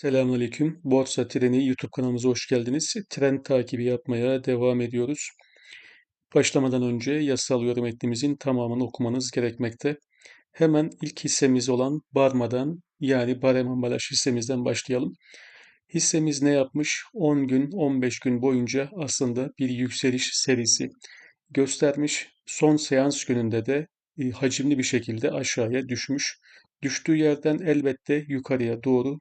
Selamünaleyküm. Borsa Treni YouTube kanalımıza hoş geldiniz. Trend takibi yapmaya devam ediyoruz. Başlamadan önce yasal yorum metnimizin tamamını okumanız gerekmekte. Hemen ilk hissemiz olan Barma'dan yani Barem Ambalaj hissemizden başlayalım. Hissemiz ne yapmış? 10 gün, 15 gün boyunca aslında bir yükseliş serisi göstermiş. Son seans gününde de e, hacimli bir şekilde aşağıya düşmüş. Düştüğü yerden elbette yukarıya doğru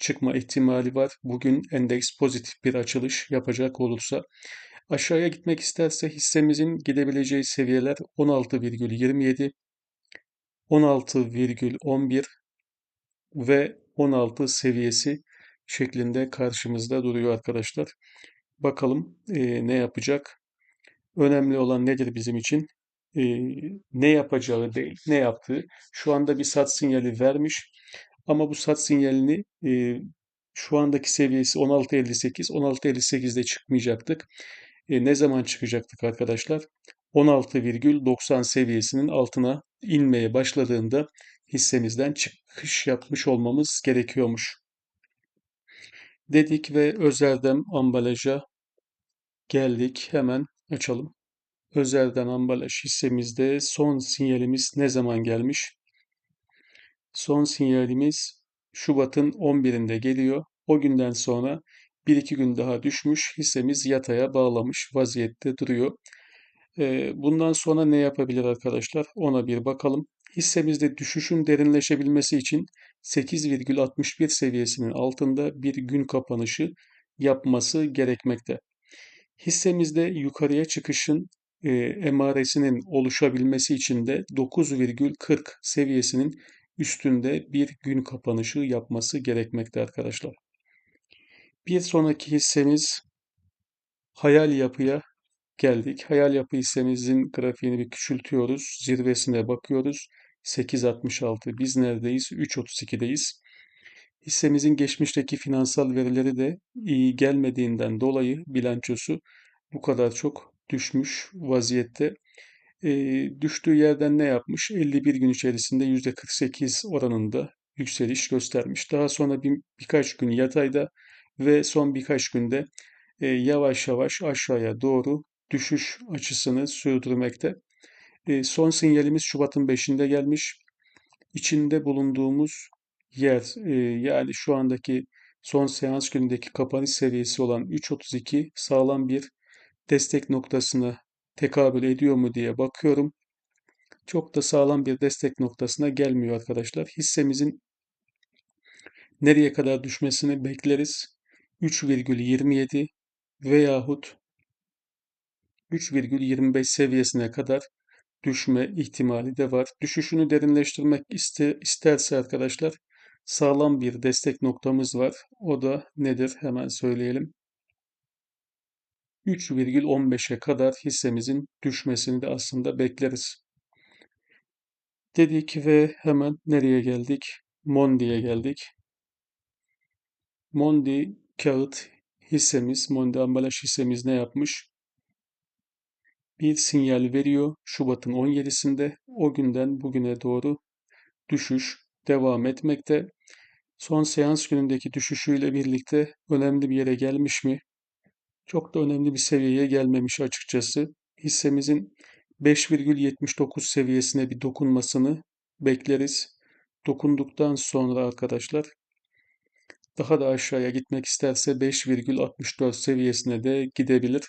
çıkma ihtimali var. Bugün endeks pozitif bir açılış yapacak olursa aşağıya gitmek isterse hissemizin gidebileceği seviyeler 16,27, 16,11 ve 16 seviyesi şeklinde karşımızda duruyor arkadaşlar. Bakalım e, ne yapacak? Önemli olan nedir bizim için? E, ne yapacağı değil, ne yaptığı. Şu anda bir sat sinyali vermiş. Ama bu sat sinyalini e, şu andaki seviyesi 16.58, 16.58'de çıkmayacaktık. E, ne zaman çıkacaktık arkadaşlar? 16,90 seviyesinin altına inmeye başladığında hissemizden çıkış yapmış olmamız gerekiyormuş. Dedik ve Özerdem ambalaja geldik. Hemen açalım. Özerden ambalaj hissemizde son sinyalimiz ne zaman gelmiş? Son sinyalimiz Şubat'ın 11'inde geliyor. O günden sonra 1-2 gün daha düşmüş. Hissemiz yataya bağlamış vaziyette duruyor. Ee, bundan sonra ne yapabilir arkadaşlar? Ona bir bakalım. Hissemizde düşüşün derinleşebilmesi için 8,61 seviyesinin altında bir gün kapanışı yapması gerekmekte. Hissemizde yukarıya çıkışın emaresinin oluşabilmesi için de 9,40 seviyesinin üstünde bir gün kapanışı yapması gerekmekte arkadaşlar. Bir sonraki hissemiz hayal yapıya geldik. Hayal yapı hissemizin grafiğini bir küçültüyoruz. Zirvesine bakıyoruz. 8.66 biz neredeyiz? 3.32'deyiz. Hissemizin geçmişteki finansal verileri de iyi gelmediğinden dolayı bilançosu bu kadar çok düşmüş vaziyette e, düştüğü yerden ne yapmış? 51 gün içerisinde %48 oranında yükseliş göstermiş. Daha sonra bir, birkaç gün yatayda ve son birkaç günde e, yavaş yavaş aşağıya doğru düşüş açısını sürdürmekte. E, son sinyalimiz Şubat'ın 5'inde gelmiş. İçinde bulunduğumuz yer e, yani şu andaki son seans günündeki kapanış seviyesi olan 3.32 sağlam bir destek noktasına tekabül ediyor mu diye bakıyorum. Çok da sağlam bir destek noktasına gelmiyor arkadaşlar. Hissemizin nereye kadar düşmesini bekleriz. 3,27 veyahut 3,25 seviyesine kadar düşme ihtimali de var. Düşüşünü derinleştirmek iste, isterse arkadaşlar sağlam bir destek noktamız var. O da nedir? Hemen söyleyelim. 3,15'e kadar hissemizin düşmesini de aslında bekleriz. Dedik ve hemen nereye geldik? Mondi'ye geldik. Mondi kağıt hissemiz, Mondi ambalaj hissemiz ne yapmış? Bir sinyal veriyor Şubat'ın 17'sinde. O günden bugüne doğru düşüş devam etmekte. Son seans günündeki düşüşüyle birlikte önemli bir yere gelmiş mi? Çok da önemli bir seviyeye gelmemiş açıkçası. Hissemizin 5,79 seviyesine bir dokunmasını bekleriz. Dokunduktan sonra arkadaşlar daha da aşağıya gitmek isterse 5,64 seviyesine de gidebilir.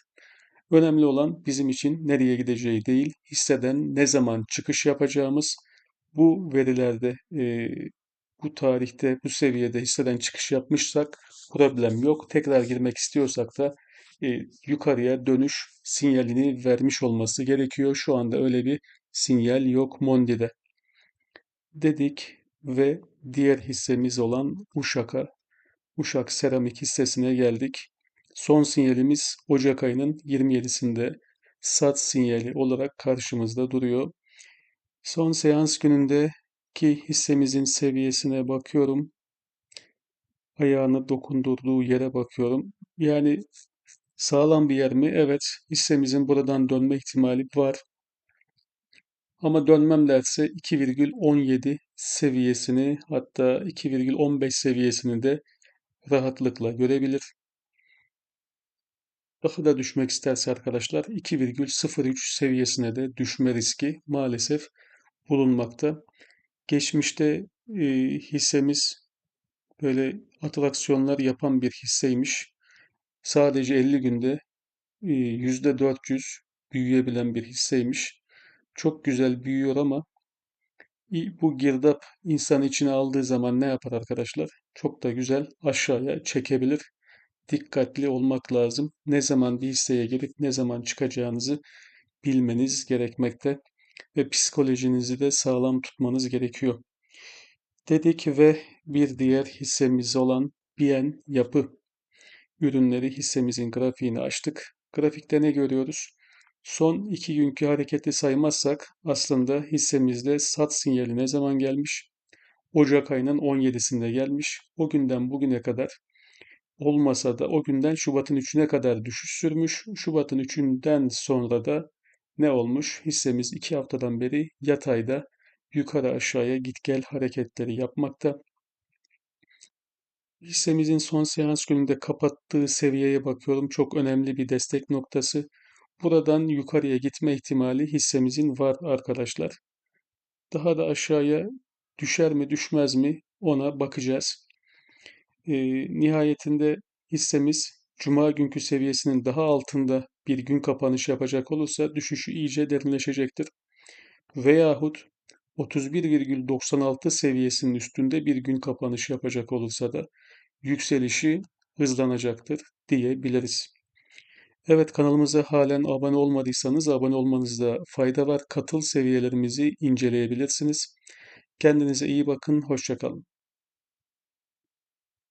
Önemli olan bizim için nereye gideceği değil, hisseden ne zaman çıkış yapacağımız. Bu verilerde e, bu tarihte bu seviyede hisseden çıkış yapmışsak problem yok. Tekrar girmek istiyorsak da e, yukarıya dönüş sinyalini vermiş olması gerekiyor. Şu anda öyle bir sinyal yok Mondi'de. Dedik ve diğer hissemiz olan Uşak'a, Uşak Seramik hissesine geldik. Son sinyalimiz Ocak ayının 27'sinde sat sinyali olarak karşımızda duruyor. Son seans günündeki hissemizin seviyesine bakıyorum. Ayağını dokundurduğu yere bakıyorum. Yani Sağlam bir yer mi? Evet. Hissemizin buradan dönme ihtimali var. Ama dönmem derse 2,17 seviyesini hatta 2,15 seviyesini de rahatlıkla görebilir. Daha da düşmek isterse arkadaşlar 2,03 seviyesine de düşme riski maalesef bulunmakta. Geçmişte e, hissemiz böyle atraksiyonlar yapan bir hisseymiş. Sadece 50 günde e, %400 büyüyebilen bir hisseymiş. Çok güzel büyüyor ama bu girdap insan içine aldığı zaman ne yapar arkadaşlar? Çok da güzel aşağıya çekebilir. Dikkatli olmak lazım. Ne zaman bir hisseye girip ne zaman çıkacağınızı bilmeniz gerekmekte ve psikolojinizi de sağlam tutmanız gerekiyor. Dedik ve bir diğer hissemiz olan Bien Yapı ürünleri hissemizin grafiğini açtık. Grafikte ne görüyoruz? Son iki günkü hareketi saymazsak aslında hissemizde sat sinyali ne zaman gelmiş? Ocak ayının 17'sinde gelmiş. O günden bugüne kadar olmasa da o günden Şubat'ın 3'üne kadar düşüş sürmüş. Şubat'ın 3'ünden sonra da ne olmuş? Hissemiz 2 haftadan beri yatayda yukarı aşağıya git gel hareketleri yapmakta. Hissemizin son seans gününde kapattığı seviyeye bakıyorum. Çok önemli bir destek noktası. Buradan yukarıya gitme ihtimali hissemizin var arkadaşlar. Daha da aşağıya düşer mi düşmez mi ona bakacağız. E, nihayetinde hissemiz Cuma günkü seviyesinin daha altında bir gün kapanış yapacak olursa düşüşü iyice derinleşecektir. Veyahut 31,96 seviyesinin üstünde bir gün kapanış yapacak olursa da yükselişi hızlanacaktır diyebiliriz. Evet kanalımıza halen abone olmadıysanız abone olmanızda fayda var. Katıl seviyelerimizi inceleyebilirsiniz. Kendinize iyi bakın, hoşçakalın.